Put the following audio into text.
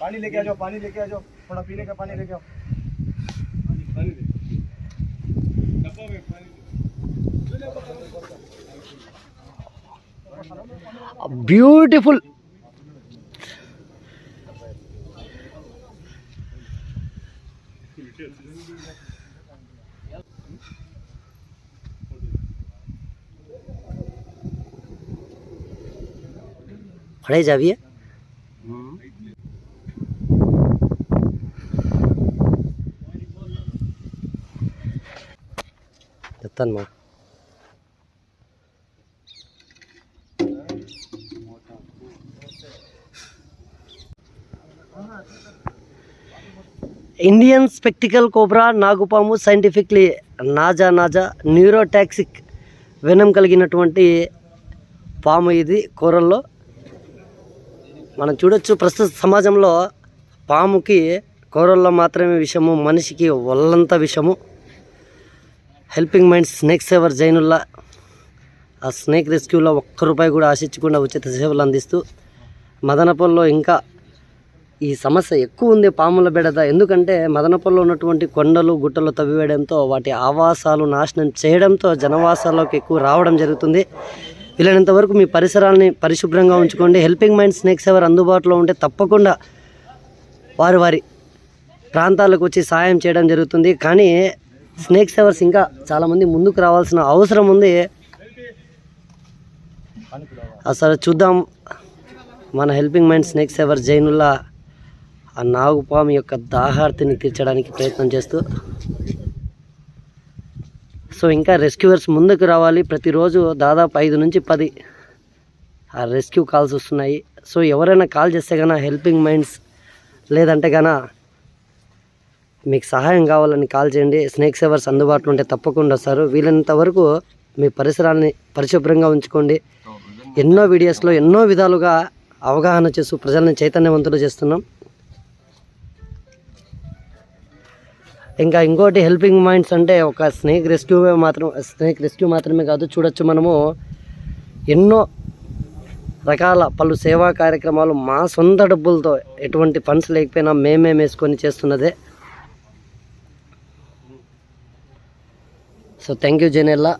पानी लेके आ जाओ पानी लेके आ जाओ। थोड़ा पीने का पानी लेके आओ। पानी पानी beautiful. खड़े जाइए तन माँ। ఇండియన్ స్పెక్టికల్ కోబ్రా నాగుపాము scientifically naja naja neurotoxic venom కలిగినటువంటి పాము ఇది కూరల్లో. మనం చూడొచ్చు ప్రస్తుత సమాజంలో పాముకి కూరల్లో మాత్రమే విషము మనిషికి ఒళ్ళంతా విషము. Helping mind snake saver Zainulla. ఆ స్నేక్ రెస్క్యూలో ఒక్క రూపాయి కూడా ఆశించకుండా ఉచిత సేవలు అందిస్తూ మదనపల్లిలో ఇంకా ఈ సమస్య ఎక్కువ ఉంది పాముల బెడద. ఎందుకంటే మదనపల్లిలో ఉన్నటువంటి కొండలు గుట్టలు తవ్వివేయడంతో వాటి ఆవాసాలు నాశనం చేయడంతో జనవాసాల్లోకి ఎక్కువ రావడం జరుగుతుంది. వీలైనంత వరకు మీ పరిసరాలని పరిశుభ్రంగా ఉంచుకోండి. హెల్పింగ్ మైండ్ స్నేక్స్ ఎవరు అందుబాటులో ఉంటే తప్పకుండా వారి వారి ప్రాంతాలకు వచ్చి సాయం చేయడం జరుగుతుంది. కానీ స్నేక్స్ ఎవర్స్ ఇంకా చాలామంది ముందుకు రావాల్సిన అవసరం ఉంది. అసలు చూద్దాం. మన helping mind snake saver? Zainulla ఆ నాగుపాము యొక్క దాహార్తిని తీర్చడానికి ప్రయత్నం చేస్తూ సో ఇంకా రెస్క్యూవర్స్ ముందుకు రావాలి. ప్రతిరోజు దాదాపు ఐదు నుంచి పది ఆ రెస్క్యూ కాల్స్ వస్తున్నాయి. సో ఎవరైనా కాల్ చేస్తే కన్నా హెల్పింగ్ మైండ్స్ లేదంటే కన్నా మీకు సహాయం కావాలని కాల్ చేయండి. స్నేక్ సేవర్స్ అందుబాటులో ఉంటే తప్పకుండా వస్తారు వీలైనంత వరకు మీ పరిసరాన్ని పరిశుభ్రంగా ఉంచుకోండి. ఎన్నో వీడియోస్లో ఎన్నో విధాలుగా అవగాహన చేస్తూ ప్రజల్ని చైతన్యవంతులు చేస్తున్నాం. ఇంకా ఇంకోటి హెల్పింగ్ మైండ్స్ అంటే ఒక స్నేక్ రెస్క్యూ మాత్రం స్నేక్ రెస్క్యూ మాత్రమే కాదు చూడొచ్చు మనము. ఎన్నో రకాల పలు సేవా కార్యక్రమాలు మా సొంత డబ్బులతో ఎటువంటి ఫండ్స్ లేకపోయినా మేమే వేసుకొని చేస్తున్నదే. So thank you Zainulla.